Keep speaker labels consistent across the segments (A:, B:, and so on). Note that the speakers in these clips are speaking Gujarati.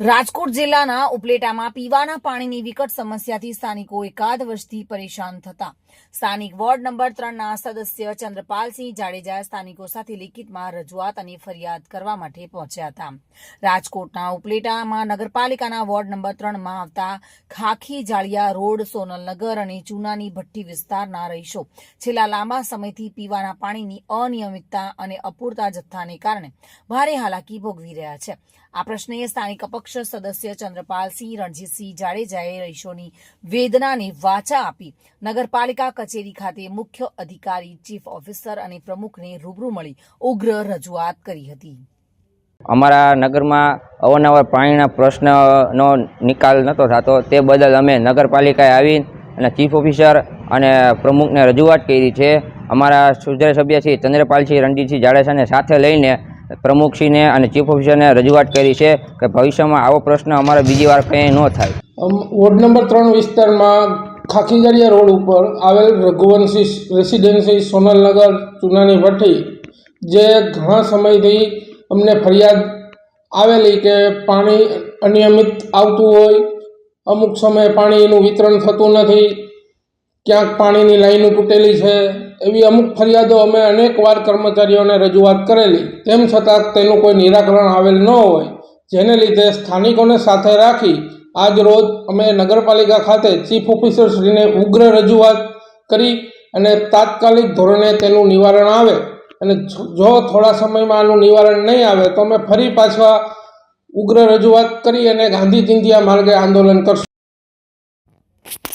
A: રાજકોટ જિલ્લાના ઉપલેટામાં પીવાના પાણીની વિકટ સમસ્યાથી સ્થાનિકો એકાદ વર્ષથી પરેશાન થતા. સ્થાનિક વોર્ડ નંબર ત્રણના સદસ્ય ચંદ્રપાલસિંહ જાડેજા સ્થાનિકો સાથે લિખિતમાં રજૂઆત અને ફરિયાદ કરવા માટે પહોંચ્યા હતા. રાજકોટના ઉપલેટામાં નગરપાલિકાના વોર્ડ નંબર ત્રણમાં આવતા ખાખી, જાળિયા રોડ, સોનલનગર અને ચૂનાની ભઠ્ઠી વિસ્તારના રહીશો છેલ્લા લાંબા સમયથી પીવાના પાણીની અનિયમિતતા અને અપૂરતા જથ્થાને કારણે ભારે હાલાકી ભોગવી રહ્યા છે. આ પ્રશ્ને સ્થાનિક અપક્ષ સદસ્ય ચંદ્રપાલસિંહ રણજીતસિંહ જાડેજાએ રહીશોની વેદનાને વાચા આપી નગરપાલિકા કચેરી ખાતે મુખ્ય અધિકારી, ચીફ ઓફિસર અને પ્રમુખને રૂબરૂ મળી ઉગ્ર રજૂઆત કરી હતી.
B: અમારા નગરમાં અવારનવાર પાણીના પ્રશ્નનો નિકાલ નહોતો થતો. તે બદલ અમે નગરપાલિકાએ આવી અને ચીફ ઓફિસર અને પ્રમુખને રજૂઆત કરી છે. અમારા સુધાર સભ્ય શ્રી ચંદ્રપાલસિંહ રણજીતસિંહ જાડેજાને સાથે લઈને પ્રમુખશ્રીને અને ચીફ ઓફિસરને રજૂઆત કરી છે કે ભવિષ્યમાં આવો પ્રશ્ન અમારે બીજી વાર કંઈ ન થાય.
C: વોર્ડ નંબર ત્રણ વિસ્તારમાં ખાખીદારિયા રોડ ઉપર આવેલ રઘુવંશી રેસિડેન્સી સોનલનગર, ચૂનાની ભઠ્ઠી, જે ઘણા સમયથી અમને ફરિયાદ આવેલી કે પાણી અનિયમિત આવતું હોય, અમુક સમયે પાણીનું વિતરણ થતું નથી ક્યાંક પાણીની લાઈનો તૂટેલી છે. એવી અમુક ફરિયાદો અમે અનેકવાર કર્મચારીઓને રજૂઆત કરેલી. તેમ છતાં તેનું કોઈ નિરાકરણ આવેલ ન હોય. જેને લીધે સ્થાનિકોને સાથે રાખી આજ રોજ અમે નગરપાલિકા ખાતે ચીફ ઓફિસરશ્રીને ઉગ્ર રજૂઆત કરી અને તાત્કાલિક ધોરણે તેનું નિવારણ આવે. અને જો થોડા સમયમાં આનું નિવારણ નહીં આવે તો અમે ફરી પાછા ઉગ્ર રજૂઆત કરી અને ગાંધી ચિંધિયા માર્ગે આંદોલન કરશું.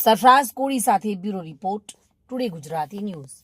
A: સરફરાઝ કોળી સાથે bureau report today Gujarati news.